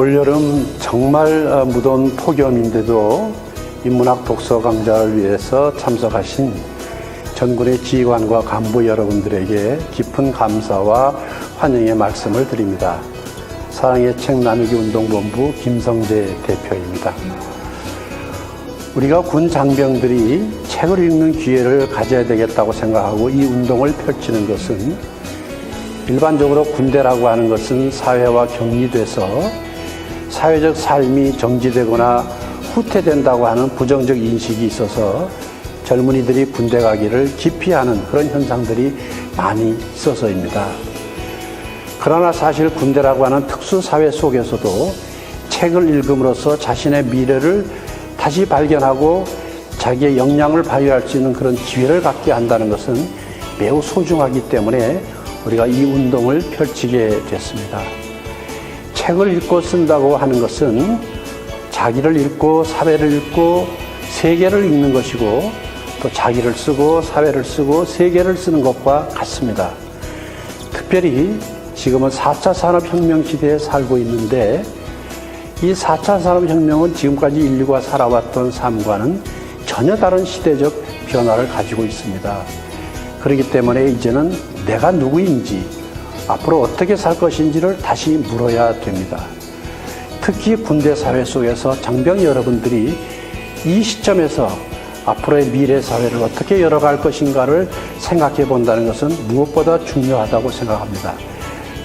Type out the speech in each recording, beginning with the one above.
올여름 정말 어, 무더운 폭염인데도 인문학 독서 강좌를 위해서 참석하신 전군의 지휘관과 간부 여러분들에게 깊은 감사와 환영의 말씀을 드립니다. 사랑의 책 나누기 운동본부 김성재 대표입니다. 우리가 군 장병들이 책을 읽는 기회를 가져야 되겠다고 생각하고 이 운동을 펼치는 것은 일반적으로 군대라고 하는 것은 사회와 격리돼서 사회적 삶이 정지되거나 후퇴된다고 하는 부정적 인식이 있어서 젊은이들이 군대 가기를 기피하는 그런 현상들이 많이 있어서입니다. 그러나 사실 군대라고 하는 특수 사회 속에서도 책을 읽음으로써 자신의 미래를 다시 발견하고 자기의 역량을 발휘할 수 있는 그런 기회를 갖게 한다는 것은 매우 소중하기 때문에 우리가 이 운동을 펼치게 됐습니다. 책을 읽고 쓴다고 하는 것은 자기를 읽고 사회를 읽고 세계를 읽는 것이고 또 자기를 쓰고 사회를 쓰고 세계를 쓰는 것과 같습니다. 특별히 지금은 4차 산업혁명 시대에 살고 있는데 이 4차 산업혁명은 지금까지 인류가 살아왔던 삶과는 전혀 다른 시대적 변화를 가지고 있습니다. 그렇기 때문에 이제는 내가 누구인지 앞으로 어떻게 살 것인지를 다시 물어야 됩니다. 특히 군대 사회 속에서 장병 여러분들이 이 시점에서 앞으로의 미래 사회를 어떻게 열어갈 것인가를 생각해 본다는 것은 무엇보다 중요하다고 생각합니다.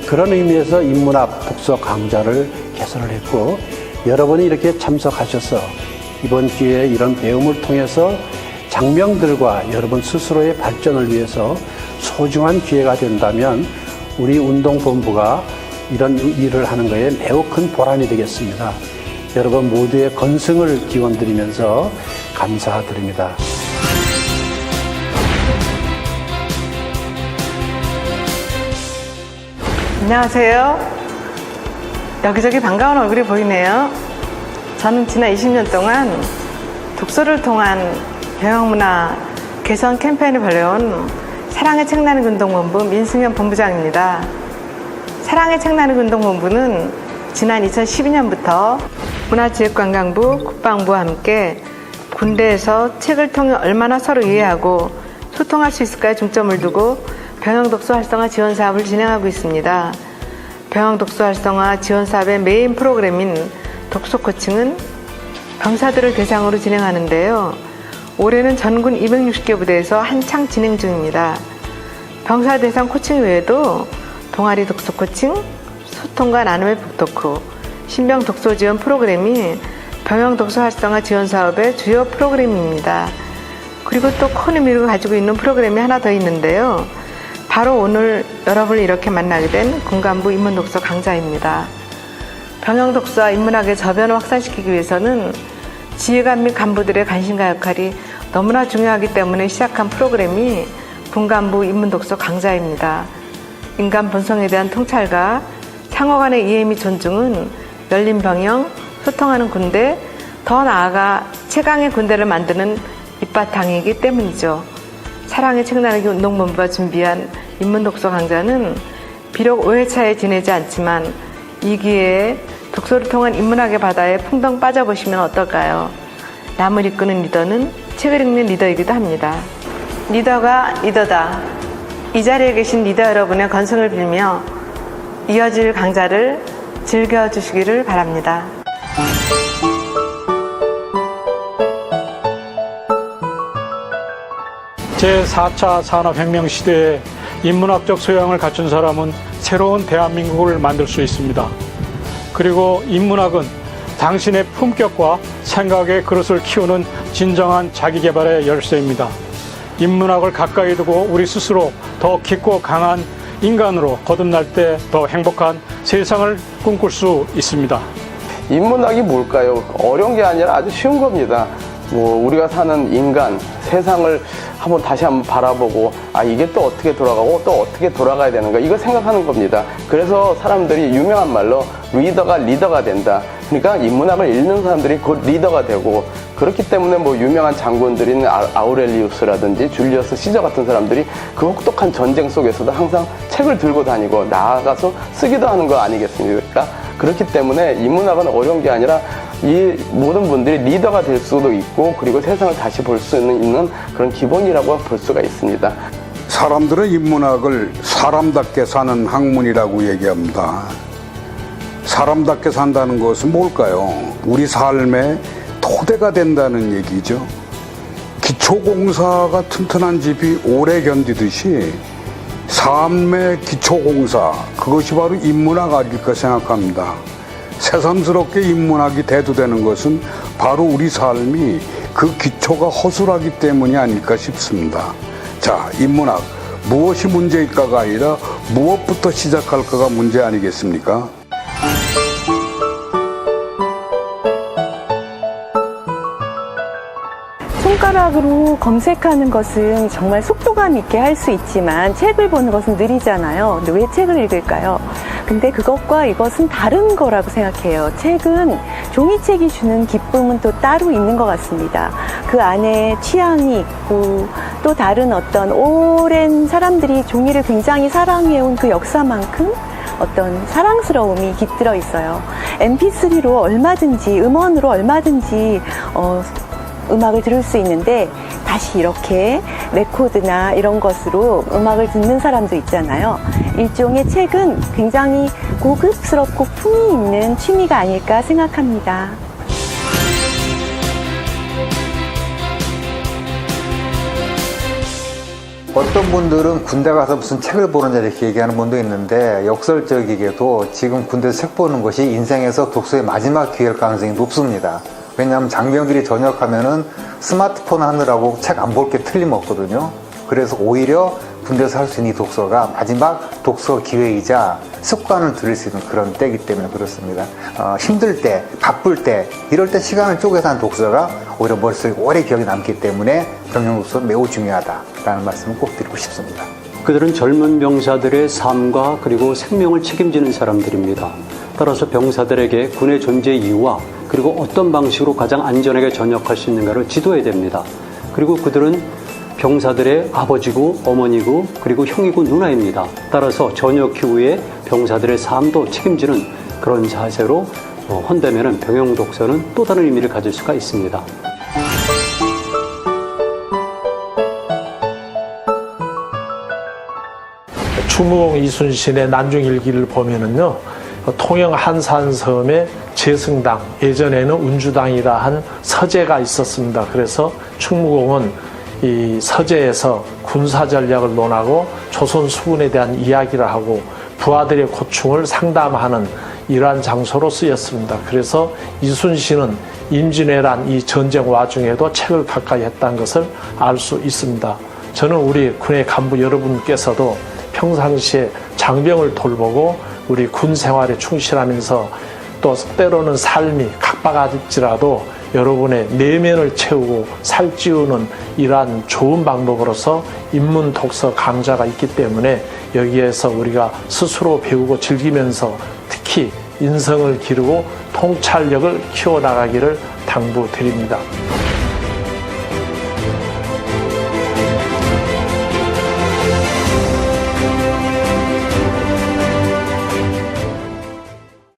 그런 의미에서 인문학 독서 강좌를 개설을 했고 여러분이 이렇게 참석하셔서 이번 기회에 이런 배움을 통해서 장병들과 여러분 스스로의 발전을 위해서 소중한 기회가 된다면 우리 운동본부가 이런 일을 하는 것에 매우 큰 보람이 되겠습니다. 여러분 모두의 건승을 기원드리면서 감사드립니다. 안녕하세요. 여기저기 반가운 얼굴이 보이네요. 저는 지난 20년 동안 독서를 통한 병영문화 개선 캠페인을 벌여온 사랑의 책 나누기 운동본부 민승현 본부장입니다. 사랑의 책 나누기 운동본부는 지난 2012년부터 문화체육관광부, 국방부와 함께 군대에서 책을 통해 얼마나 서로 이해하고 소통할 수 있을까에 중점을 두고 병영 독서 활성화 지원 사업을 진행하고 있습니다. 병영 독서 활성화 지원 사업의 메인 프로그램인 독서 코칭은 병사들을 대상으로 진행하는데요. 올해는 전군 260개 부대에서 한창 진행 중입니다. 병사 대상 코칭 외에도 동아리 독서 코칭, 소통과 나눔의 북토크, 신병 독서 지원 프로그램이 병영 독서 활성화 지원 사업의 주요 프로그램입니다. 그리고 또 큰 의미를 가지고 있는 프로그램이 하나 더 있는데요. 바로 오늘 여러분을 이렇게 만나게 된 군간부 인문독서 강좌입니다. 병영 독서와 인문학의 저변을 확산시키기 위해서는 지휘관 및 간부들의 관심과 역할이 너무나 중요하기 때문에 시작한 프로그램이 군간부 인문독서 강좌입니다. 인간 본성에 대한 통찰과 상호 간의 이해 및 존중은 열린 병영, 소통하는 군대, 더 나아가 최강의 군대를 만드는 밑바탕이기 때문이죠. 사랑의 책 나누기 운동본부가 준비한 인문독서 강좌는 비록 5회차에 지내지 않지만 이 기회에 독서를 통한 인문학의 바다에 풍덩 빠져보시면 어떨까요? 남을 이끄는 리더는 책을 읽는 리더이기도 합니다. 리더가 리더다. 이 자리에 계신 리더 여러분의 건승을 빌며 이어질 강좌를 즐겨주시기를 바랍니다. 제4차 산업혁명 시대에 인문학적 소양을 갖춘 사람은 새로운 대한민국을 만들 수 있습니다. 그리고 인문학은 당신의 품격과 생각의 그릇을 키우는 진정한 자기개발의 열쇠입니다. 인문학을 가까이 두고 우리 스스로 더 깊고 강한 인간으로 거듭날 때 더 행복한 세상을 꿈꿀 수 있습니다. 인문학이 뭘까요? 어려운 게 아니라 아주 쉬운 겁니다. 뭐 우리가 사는 인간, 세상을 한번 다시 한번 바라보고 아 이게 또 어떻게 돌아가고 또 어떻게 돌아가야 되는가 이거 생각하는 겁니다. 그래서 사람들이 유명한 말로 리더가 리더가 된다. 그러니까 인문학을 읽는 사람들이 곧 리더가 되고 그렇기 때문에 뭐 유명한 장군들인 아- 아우렐리우스라든지 줄리어스 시저 같은 사람들이 그 혹독한 전쟁 속에서도 항상 책을 들고 다니고 나아가서 쓰기도 하는 거 아니겠습니까? 그렇기 때문에 인문학은 어려운 게 아니라 이 모든 분들이 리더가 될 수도 있고 그리고 세상을 다시 볼 수 있는 그런 기본이라고 볼 수가 있습니다. 사람들은 인문학을 사람답게 사는 학문이라고 얘기합니다. 사람답게 산다는 것은 뭘까요? 우리 삶의 토대가 된다는 얘기죠. 기초공사가 튼튼한 집이 오래 견디듯이 삶의 기초공사, 그것이 바로 인문학 아닐까 생각합니다. 새삼스럽게 인문학이 대두되는 것은 바로 우리 삶이 그 기초가 허술하기 때문이 아닐까 싶습니다. 자, 인문학. 무엇이 문제일까가 아니라 무엇부터 시작할까가 문제 아니겠습니까? 손가락으로 검색하는 것은 정말 속도감 있게 할 수 있지만 책을 보는 것은 느리잖아요. 근데 왜 책을 읽을까요? 근데 그것과 이것은 다른 거라고 생각해요. 책은 종이책이 주는 기쁨은 또 따로 있는 것 같습니다. 그 안에 취향이 있고 또 다른 어떤 오랜 사람들이 종이를 굉장히 사랑해온 그 역사만큼 어떤 사랑스러움이 깃들어 있어요. MP3로 얼마든지 음원으로 얼마든지 어, 음악을 들을 수 있는데 다시 이렇게 레코드나 이런 것으로 음악을 듣는 사람도 있잖아요. 일종의 책은 굉장히 고급스럽고 품위 있는 취미가 아닐까 생각합니다. 어떤 분들은 군대 가서 무슨 책을 보느냐 이렇게 얘기하는 분도 있는데 역설적이게도 지금 군대에서 책 보는 것이 인생에서 독서의 마지막 기회일 가능성이 높습니다. 왜냐하면 장병들이 전역하면은 스마트폰 하느라고 책 안 볼 게 틀림없거든요. 그래서 오히려 군대에서 할 수 있는 이 독서가 마지막 독서 기회이자 습관을 들일 수 있는 그런 때이기 때문에 그렇습니다. 어, 힘들 때, 바쁠 때, 이럴 때 시간을 쪼개서 한 독서가 오히려 머릿속에 오래 기억에 남기 때문에 병영 독서는 매우 중요하다라는 말씀을 꼭 드리고 싶습니다. 그들은 젊은 병사들의 삶과 그리고 생명을 책임지는 사람들입니다. 따라서 병사들에게 군의 존재 이유와 그리고 어떤 방식으로 가장 안전하게 전역할 수 있는가를 지도해야 됩니다. 그리고 그들은 병사들의 아버지고 어머니고 그리고 형이고 누나입니다. 따라서 전역 이후에 병사들의 삶도 책임지는 그런 자세로 어, 헌다면 병영 독서는 또 다른 의미를 가질 수가 있습니다. 추무공 이순신의 난중일기를 보면은요, 통영 한산섬에 재승당, 예전에는 운주당이라 한 서재가 있었습니다. 그래서 충무공은 이 서재에서 군사 전략을 논하고 조선 수군에 대한 이야기를 하고 부하들의 고충을 상담하는 이러한 장소로 쓰였습니다. 그래서 이순신은 임진왜란 이 전쟁 와중에도 책을 가까이 했다는 것을 알 수 있습니다. 저는 우리 군의 간부 여러분께서도 평상시에 장병을 돌보고 우리 군 생활에 충실하면서 또 때로는 삶이 각박할지라도 여러분의 내면을 채우고 살찌우는 이러한 좋은 방법으로서 인문 독서 강좌가 있기 때문에 여기에서 우리가 스스로 배우고 즐기면서 특히 인성을 기르고 통찰력을 키워나가기를 당부드립니다.